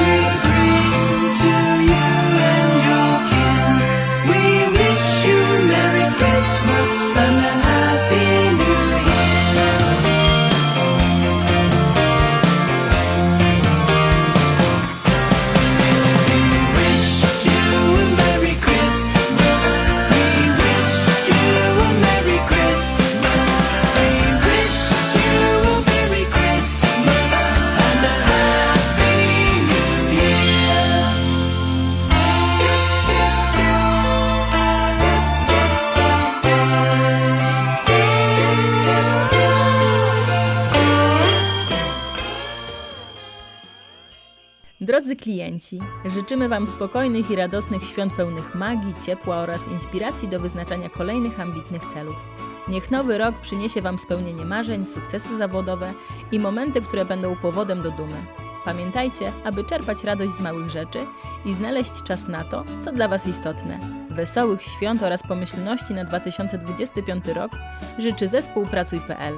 You. Drodzy klienci, życzymy Wam spokojnych i radosnych świąt pełnych magii, ciepła oraz inspiracji do wyznaczania kolejnych ambitnych celów. Niech nowy rok przyniesie Wam spełnienie marzeń, sukcesy zawodowe i momenty, które będą powodem do dumy. Pamiętajcie, aby czerpać radość z małych rzeczy i znaleźć czas na to, co dla Was istotne. Wesołych świąt oraz pomyślności na 2025 rok życzy zespół Pracuj.pl.